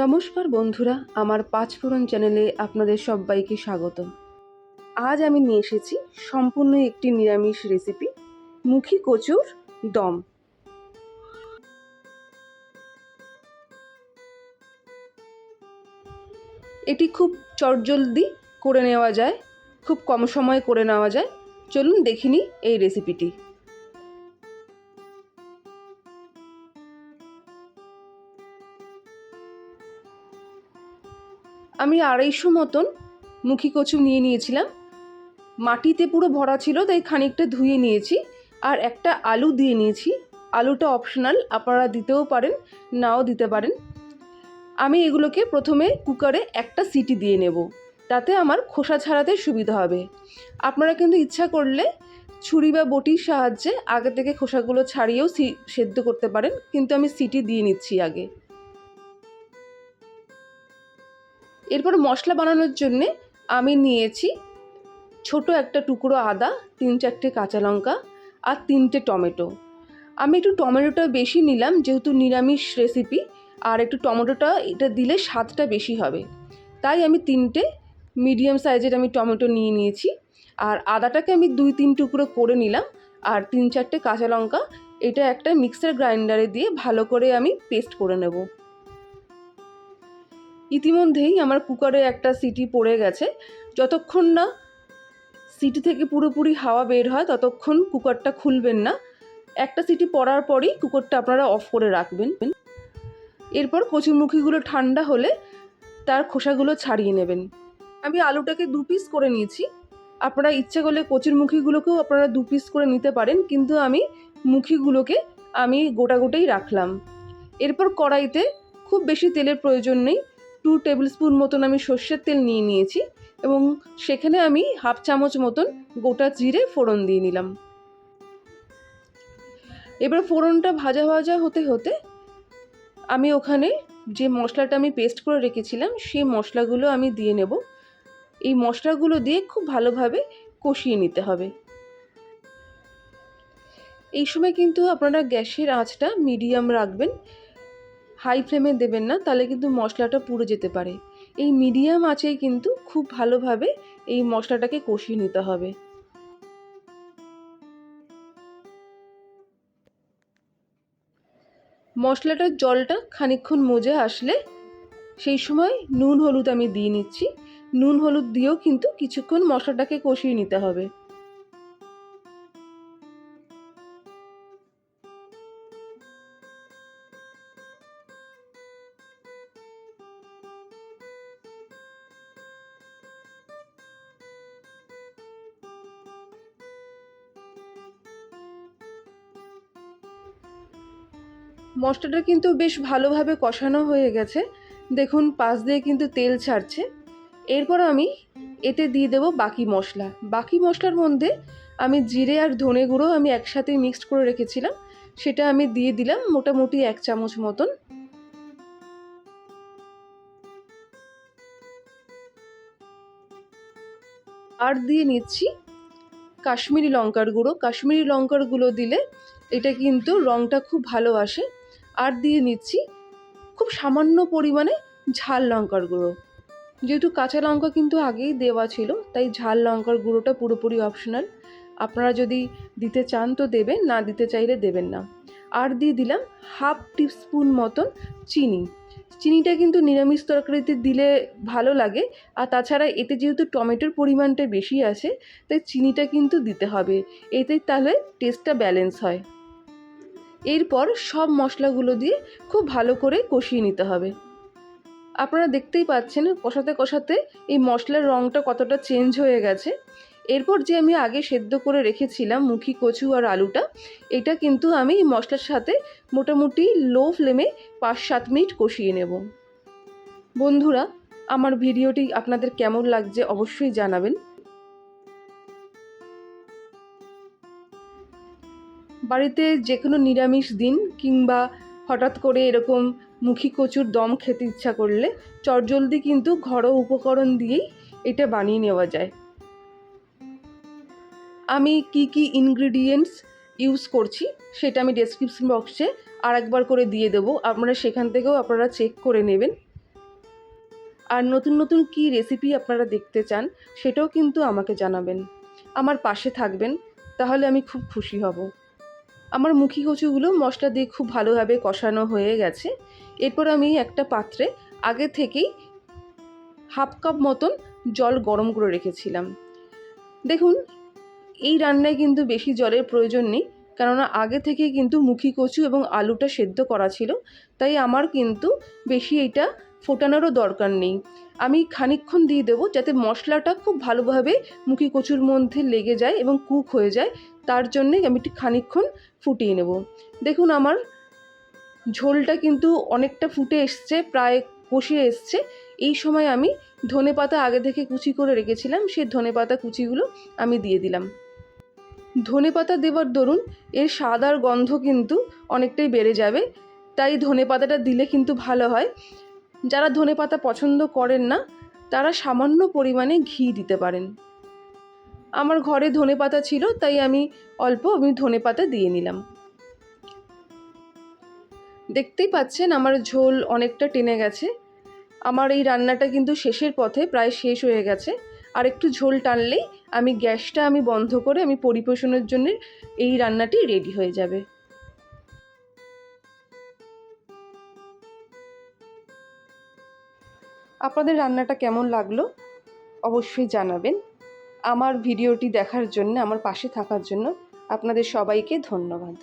নমস্কার বন্ধুরা, আমার পাঁচফোড়ন চ্যানেলে আপনাদের সবাইকে স্বাগত আজ আমি নিয়ে এসেছি সম্পূর্ণ একটি নিরামিষ রেসিপি মুখী কচুর দম। এটি খুব চটজলদি করে নেওয়া যায়, খুব কম সময়ে করে নেওয়া যায়। চলুন দেখিনি এই রেসিপিটি আমি আড়াইশো মতন মুখী কচু নিয়ে নিয়েছিলাম। মাটিতে পুরো ভরা ছিল, তাই খানিকটা ধুয়ে নিয়েছি আর একটা আলু দিয়ে নিয়েছি। আলুটা অপশনাল আপনারা দিতেও পারেন, নাও দিতে পারেন। আমি এগুলোকে প্রথমে কুকারে একটা সিটি দিয়ে নেব, তাতে আমার খোসা ছাড়াতে সুবিধা হবে। আপনারা কিন্তু ইচ্ছা করলে ছুরি বা বটির সাহায্যে আগে থেকে খোসাগুলো ছাড়িয়েও সেদ্ধ করতে পারেন, কিন্তু আমি সিটি দিয়ে নিচ্ছি আগে। এরপর মশলা বানানোর জন্যে আমি নিয়েছি ছোট একটা টুকরো আদা, তিন চারটে কাঁচা লঙ্কা আর তিনটে টমেটো। আমি একটু টমেটোটা বেশি নিলাম যেহেতু নিরামিষ রেসিপি আর একটু টমেটোটা এটা দিলে স্বাদটা বেশি হবে। তাই আমি তিনটে মিডিয়াম সাইজের আমি টমেটো নিয়ে নিয়েছি আর আদাটাকে আমি দুই তিন টুকরো করে নিলাম আর তিন চারটে কাঁচা লঙ্কা এটা একটা মিক্সার গ্রাইন্ডারে দিয়ে ভালো করে আমি পেস্ট করে নেব। ইতিমধ্যেই আমার কুকারে একটা সিটি পড়ে গেছে। যতক্ষণ না সিটি থেকে পুরোপুরি হাওয়া বের হয়, ততক্ষণ কুকারটা খুলবেন না। একটা সিটি পড়ার পরই কুকারটা আপনারা অফ করে রাখবেন। এরপর কচুরমুখীগুলো ঠান্ডা হলে তার খোসাগুলো ছাড়িয়ে নেবেন। আমি আলুটাকে দু পিস করে নিয়েছি। আপনারা ইচ্ছে করলে কচুরমুখীগুলোকেও আপনারা দু পিস করে নিতে পারেন, কিন্তু আমি মুখিগুলোকে আমি গোটা গোটাই রাখলাম। এরপর কড়াইতে খুব বেশি তেলের প্রয়োজন নেই। টু টেবিল স্পুন মতন আমি সর্ষের তেল নিয়ে নিয়েছি এবং সেখানে আমি হাফ চামচ মতন গোটা জিরে ফোড়ন দিয়ে নিলাম। এবার ফোড়নটা ভাজা ভাজা হতে হতে আমি ওখানে যে মশলাটা আমি পেস্ট করে রেখেছিলাম, সেই মশলাগুলো আমি দিয়ে নেব। এই মশলাগুলো দিয়ে খুব ভালোভাবে কষিয়ে নিতে হবে। এই সময় কিন্তু আপনারা গ্যাসের আঁচটা মিডিয়াম রাখবেন। হাই ফ্লেমে দেবেন না, তাহলে কিন্তু মশলাটা পুড়ে যেতে পারে। এই মিডিয়াম আঁচেই কিন্তু খুব ভালোভাবে এই মশলাটাকে কষিয়ে নিতে হবে। মশলাটার জলটা খানিক্ষণ মজে আসলে সেই সময় নুন হলুদ আমি দিয়ে নিচ্ছি। নুন হলুদ দিয়েও কিন্তু কিছুক্ষণ মশলাটাকে কষিয়ে নিতে হবে। মশলাটা কিন্তু বেশ ভালোভাবে কষানো হয়ে গেছে। দেখুন, পাশ দিয়ে কিন্তু তেল ছাড়ছে। এরপর আমি এতে দিয়ে দেব বাকি মশলা। বাকি মশলার মধ্যে আমি জিরে আর ধনে গুঁড়ো আমি একসাথে মিক্সড করে রেখেছিলাম। সেটা আমি দিয়ে দিলাম মোটামুটি এক চামচ মতন। আর দিয়ে নিচ্ছি কাশ্মীরি লঙ্কার গুঁড়ো। কাশ্মীরি লঙ্কার গুঁড়ো দিলে এটা কিন্তু রঙটা খুব ভালো আসে। আর দিয়ে নিচ্ছি খুব সামান্য পরিমাণে ঝাল লঙ্কার গুঁড়ো। যেহেতু কাঁচা লঙ্কা কিন্তু আগেই দেওয়া ছিল, তাই ঝাল লঙ্কার গুঁড়োটা পুরোপুরি অপশনাল আপনারা যদি দিতে চান তো দেবেন, না দিতে চাইলে দেবেন না। আর দিয়ে দিলাম হাফ টিস্পুন মতন চিনি। চিনিটা কিন্তু নিরামিষ তরকারিতে দিলে ভালো লাগে, আর তাছাড়া এতে যেহেতু টমেটোর পরিমাণটা বেশি আছে তাই চিনিটা কিন্তু দিতে হবে। এতে তাহলে টেস্টটা ব্যালেন্স হয়। এরপর সব মশলাগুলো দিয়ে খুব ভালো করে কষিয়ে নিতে হবে। আপনারা দেখতেই পাচ্ছেন কষাতে কষাতে এই মশলার রঙটা কতটা চেঞ্জ হয়ে গেছে। এরপর যে আমি আগে সেদ্ধ করে রেখেছিলাম মুখি কচু আর আলুটা, এটা কিন্তু আমি মশলার সাথে মোটামুটি লো ফ্লেমে পাঁচ সাত মিনিট কষিয়ে নেব। বন্ধুরা, আমার ভিডিওটি আপনাদের কেমন লাগছে অবশ্যই জানাবেন। বাড়িতে যে কোনো নিরামিষ দিন কিংবা হঠাৎ করে এরকম মুখি কচুর দম খেতে ইচ্ছা করলে চটজলদি কিন্তু ঘরোয়া উপকরণ দিয়েই এটা বানিয়ে নেওয়া যায়। আমি কি কি ইনগ্রিডিয়েন্টস ইউজ করছি সেটা আমি ডেসক্রিপশন বক্সে আর একবার করে দিয়ে দেবো। আপনারা সেখান থেকেও আপনারা চেক করে নেবেন। আর নতুন নতুন কী রেসিপি আপনারা দেখতে চান সেটাও কিন্তু আমাকে জানাবেন। আমার পাশে থাকবেন, তাহলে আমি খুব খুশি হব। আমার মুখি কচুগুলো মশলা দিয়ে খুব ভালোভাবে কষানো হয়ে গেছে। এরপর আমি একটা পাত্রে আগে থেকেই হাফ কাপ মতন জল গরম করে রেখেছিলাম। দেখুন, এই রান্নায় কিন্তু বেশি জলের প্রয়োজন নেই, কেননা আগে থেকে কিন্তু মুখি কচু এবং আলুটা সেদ্ধ করা ছিল, তাই আমার কিন্তু বেশি এটা ফোটানোরও দরকার নেই। আমি খানিকক্ষণ দিয়ে দেবো যাতে মশলাটা খুব ভালোভাবে মুখি কচুর মধ্যে লেগে যায় এবং কুক হয়ে যায়। তার জন্যে আমি একটু খানিকক্ষণ ফুটিয়ে নেব। দেখুন আমার ঝোলটা কিন্তু অনেকটা ফুটে এসছে, প্রায় কষিয়ে এসছে। এই সময় আমি ধনে পাতা আগে থেকে কুচি করে রেখেছিলাম সেই ধনে পাতা কুচিগুলো আমি দিয়ে দিলাম। ধনে পাতা দেওয়ার দরুন এর স্বাদ আর গন্ধ কিন্তু অনেকটাই বেড়ে যাবে, তাই ধনে পাতাটা দিলে কিন্তু ভালো হয়। যারা ধনে পাতা পছন্দ করেন না, তারা সামান্য পরিমাণে ঘি দিতে পারেন। আমার ঘরে ধনে পাতা ছিল, তাই আমি অল্প আমি ধনে পাতা দিয়ে নিলাম। দেখতেই পাচ্ছেন আমার ঝোল অনেকটা টেনে গেছে। আমার এই রান্নাটা কিন্তু শেষের পথে প্রায় শেষ হয়ে গেছে। আর একটু ঝোল টানলেই আমি গ্যাসটা আমি বন্ধ করে আমি পরিবেশনের জন্য এই রান্নাটি রেডি হয়ে যাবে। আপনাদের রান্নাটা কেমন লাগল অবশ্যই জানাবেন। আমার ভিডিওটি দেখার জন্য, আমার পাশে থাকার জন্য আপনাদের সবাইকে ধন্যবাদ।